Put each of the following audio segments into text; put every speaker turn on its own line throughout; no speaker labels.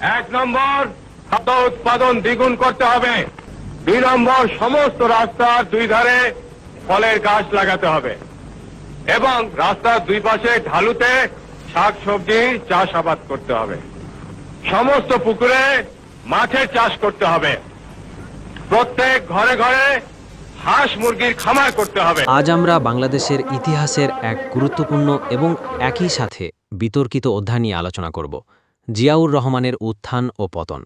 এক নম্বর, খাদ্য উৎপাদন দ্বিগুণ করতে হবে। দুই নম্বর, সমস্ত রাস্তার দুই ধারে ফলের গাছ লাগাতে হবে। এবং রাস্তার দুই পাশে ঢালুতে শাক, সবজি চাষাবাদ করতে হবে। সমস্ত পুকুরে মাছের চাষ করতে হবে। প্রত্যেক ঘরে ঘরে হাঁস মুরগির খামার করতে হবে।
আজ আমরা বাংলাদেশের ইতিহাসের এক গুরুত্বপূর্ণ এবং একই সাথে বিতর্কিত অধ্যায় নিয়ে আলোচনা করব। জিয়াউর রহমানের উত্থান ও পতন।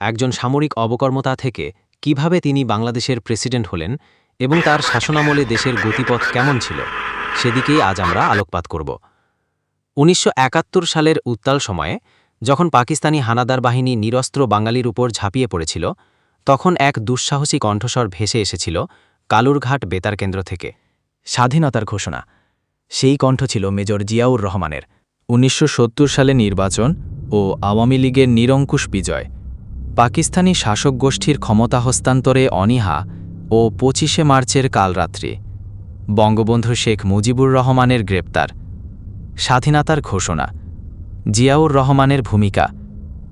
একজন সামরিক অবকর্মতা থেকে কীভাবে তিনি বাংলাদেশের প্রেসিডেন্ট হলেন এবং তার শাসনামলে দেশের গতিপথ কেমন ছিল, সেদিকেই আজ আমরা আলোকপাত করব। উনিশশো একাত্তর সালের উত্তাল সময়ে, যখন পাকিস্তানি হানাদার বাহিনী নিরস্ত্র বাঙালির উপর ঝাঁপিয়ে পড়েছিল, তখন এক দুঃসাহসী কণ্ঠস্বর ভেসে এসেছিল কালুরঘাট বেতার কেন্দ্র থেকে।
স্বাধীনতার ঘোষণা। সেই কণ্ঠ ছিল মেজর জিয়াউর রহমানের। উনিশশো সত্তর সালে নির্বাচন ও আওয়ামী লীগের নিরঙ্কুশ বিজয়। পাকিস্তানি শাসক গোষ্ঠীর ক্ষমতা হস্তান্তরে অনীহা ও পঁচিশে মার্চের কালরাত্রি। বঙ্গবন্ধু শেখ মুজিবুর রহমানের গ্রেপ্তার। স্বাধীনতার ঘোষণা। জিয়াউর রহমানের ভূমিকা।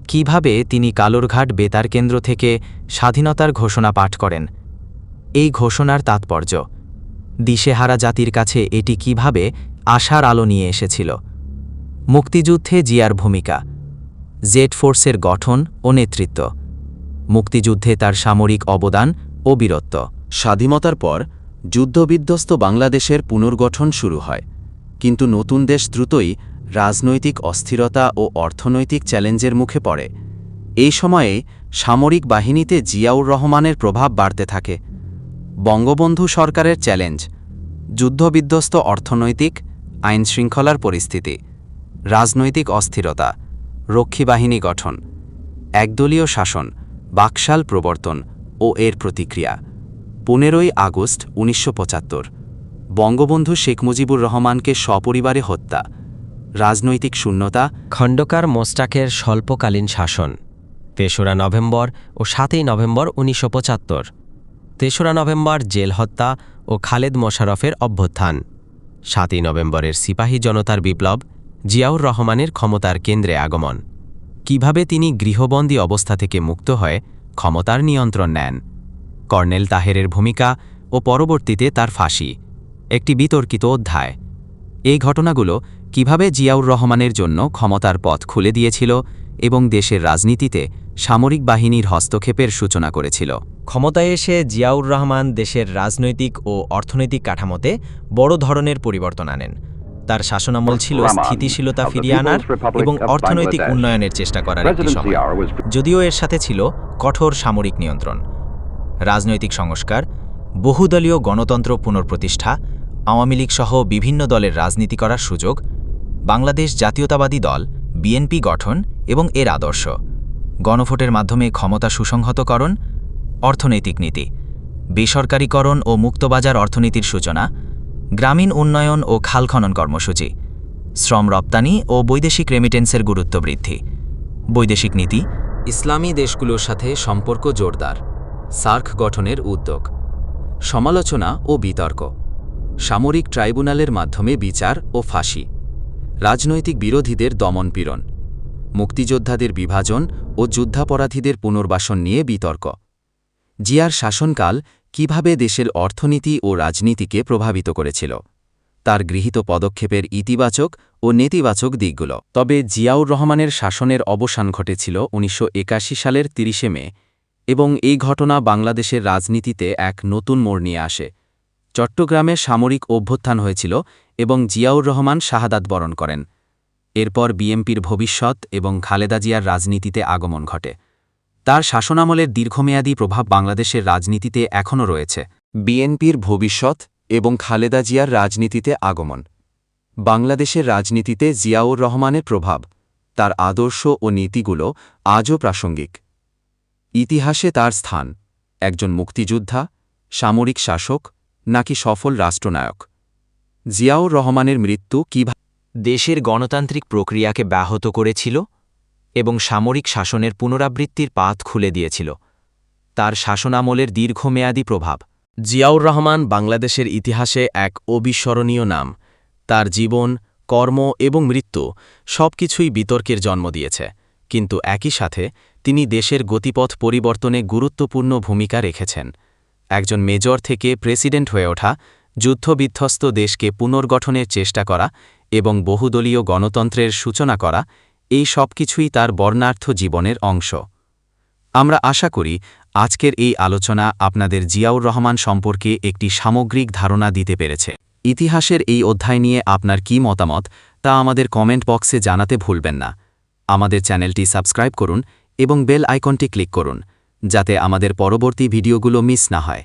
কীভাবে তিনি কালুরঘাট বেতার কেন্দ্র থেকে স্বাধীনতার ঘোষণা পাঠ করেন? এই ঘোষণার তাৎপর্য। দিশেহারা জাতির কাছে এটি কীভাবে আশার আলো নিয়ে এসেছিল? মুক্তিযুদ্ধে জিয়ার ভূমিকা। জেড ফোর্সের গঠন ও নেতৃত্ব। মুক্তিযুদ্ধে তার সামরিক অবদান ও বীরত্ব।
স্বাধীনতার পর, যুদ্ধবিধ্বস্ত বাংলাদেশের পুনর্গঠন শুরু হয়। কিন্তু নতুন দেশ দ্রুতই রাজনৈতিক অস্থিরতা ও অর্থনৈতিক চ্যালেঞ্জের মুখে পড়ে। এই সময়ে সামরিক বাহিনীতে জিয়াউর রহমানের প্রভাব বাড়তে থাকে। বঙ্গবন্ধু সরকারের চ্যালেঞ্জ, যুদ্ধবিধ্বস্ত অর্থনৈতিক আইনশৃঙ্খলার পরিস্থিতি, রাজনৈতিক অস্থিরতা রক্ষী বাহিনী গঠন, একদলীয় শাসন, বাকশাল প্রবর্তন ও এর প্রতিক্রিয়া। পনেরোই আগস্ট উনিশশো পঁচাত্তর, বঙ্গবন্ধু শেখ মুজিবুর রহমানকে সপরিবারে হত্যা, রাজনৈতিক শূন্যতা
খণ্ডকার মোস্টাকের স্বল্পকালীন শাসন, তেসরা নভেম্বর ও সাতই নভেম্বর উনিশশো পঁচাত্তর, তেসরা নভেম্বর জেল হত্যা ও খালেদ মোশারফের অভ্যুত্থান, সাতই নভেম্বরের সিপাহী জনতার বিপ্লব জিয়াউর রহমানের ক্ষমতার কেন্দ্রে আগমন। কীভাবে তিনি গৃহবন্দী অবস্থা থেকে মুক্ত হয়ে, ক্ষমতার নিয়ন্ত্রণ নেন। কর্নেল তাহেরের ভূমিকা ও পরবর্তীতে তার ফাঁসি। একটি বিতর্কিত অধ্যায়। এই ঘটনাগুলো কীভাবে জিয়াউর রহমানের জন্য ক্ষমতার পথ খুলে দিয়েছিল এবং দেশের রাজনীতিতে সামরিক বাহিনীর হস্তক্ষেপের সূচনা করেছিল।
ক্ষমতায় এসে জিয়াউর রহমান দেশের রাজনৈতিক ও অর্থনৈতিক কাঠামোতে বড় ধরনের পরিবর্তন আনেন। তার শাসনামল ছিল স্থিতিশীলতা ফিরিয়ে আনার এবং অর্থনৈতিক উন্নয়নের চেষ্টা করার একটি সময়। যদিও এর সাথে ছিল কঠোর সামরিক নিয়ন্ত্রণ। রাজনৈতিক সংস্কার বহুদলীয় গণতন্ত্র পুনঃপ্রতিষ্ঠা আওয়ামী লীগ সহ বিভিন্ন দলের রাজনীতি করার সুযোগ বাংলাদেশ জাতীয়তাবাদী দল বিএনপি গঠন এবং এর আদর্শ। গণভোটের মাধ্যমে ক্ষমতা সুসংহতকরণ অর্থনৈতিক নীতি বেসরকারীকরণ ও মুক্তবাজার অর্থনীতির সূচনা গ্রামীণ উন্নয়ন ও খাল খনন কর্মসূচি, শ্রম রপ্তানি ও বৈদেশিক রেমিটেন্সের গুরুত্ব বৃদ্ধি, বৈদেশিক নীতি,
ইসলামী দেশগুলোর সাথে সম্পর্ক জোরদার, সার্ক গঠনের উদ্যোগ, সমালোচনা ও বিতর্ক, সামরিক ট্রাইব্যুনালের মাধ্যমে বিচার ও ফাঁসি, রাজনৈতিক বিরোধীদের দমনপীড়ন, মুক্তিযোদ্ধাদের বিভাজন ও যুদ্ধাপরাধীদের পুনর্বাসন নিয়ে বিতর্ক, জিয়ার শাসনকাল কীভাবে দেশের অর্থনীতি ও রাজনীতিকে প্রভাবিত করেছিল। তার গৃহীত পদক্ষেপের ইতিবাচক ও নেতিবাচক দিকগুলো। তবে জিয়াউর রহমানের শাসনের অবসান ঘটেছিল উনিশশো একাশি সালের তিরিশে মে এবং এই ঘটনা বাংলাদেশের রাজনীতিতে এক নতুন মোড় নিয়ে আসে। চট্টগ্রামে সামরিক অভ্যুত্থান হয়েছিল এবং জিয়াউর রহমান শাহাদাত বরণ করেন। এরপর বিএমপির ভবিষ্যৎ এবং খালেদা জিয়ার রাজনীতিতে আগমন ঘটে। তার শাসনামলের দীর্ঘমেয়াদী প্রভাব বাংলাদেশের রাজনীতিতে এখনও রয়েছে। বিএনপির ভবিষ্যৎ এবং খালেদা জিয়ার রাজনীতিতে আগমন। বাংলাদেশের রাজনীতিতে জিয়াউর রহমানের প্রভাব, তার আদর্শ ও নীতিগুলো আজও প্রাসঙ্গিক। ইতিহাসে তার স্থান, একজন মুক্তিযোদ্ধা, সামরিক শাসক, নাকি সফল রাষ্ট্রনায়ক? জিয়াউর রহমানের মৃত্যু কীভাবে
দেশের গণতান্ত্রিক প্রক্রিয়াকে ব্যাহত করেছিল এবং সামরিক শাসনের পুনরাবৃত্তির পাথ খুলে দিয়েছিল। তার শাসনামলের দীর্ঘমেয়াদী প্রভাব। জিয়াউর রহমান বাংলাদেশের ইতিহাসে এক অবিস্মরণীয় নাম। তার জীবন, কর্ম এবং মৃত্যু সবকিছুই বিতর্কের জন্ম দিয়েছে। কিন্তু একই সাথে তিনি দেশের গতিপথ পরিবর্তনে গুরুত্বপূর্ণ ভূমিকা রেখেছেন। একজন মেজর থেকে প্রেসিডেন্ট হয়ে ওঠা, যুদ্ধবিধ্বস্ত দেশকে পুনর্গঠনের চেষ্টা করা এবং বহুদলীয় গণতন্ত্রের সূচনা করা এই সব কিছুই তার বর্ণার্থ জীবনের অংশ। আমরা আশা করি, আজকের এই আলোচনা আপনাদের জিয়াউর রহমান সম্পর্কে একটি সামগ্রিক ধারণা দিতে পেরেছে। ইতিহাসের এই অধ্যায় নিয়ে আপনার কী মতামত, তা আমাদের কমেন্ট বক্সে জানাতে ভুলবেন না। আমাদের চ্যানেলটি সাবস্ক্রাইব করুন এবং বেল আইকনটি ক্লিক করুন, যাতে আমাদের পরবর্তী ভিডিওগুলো মিস না হয়।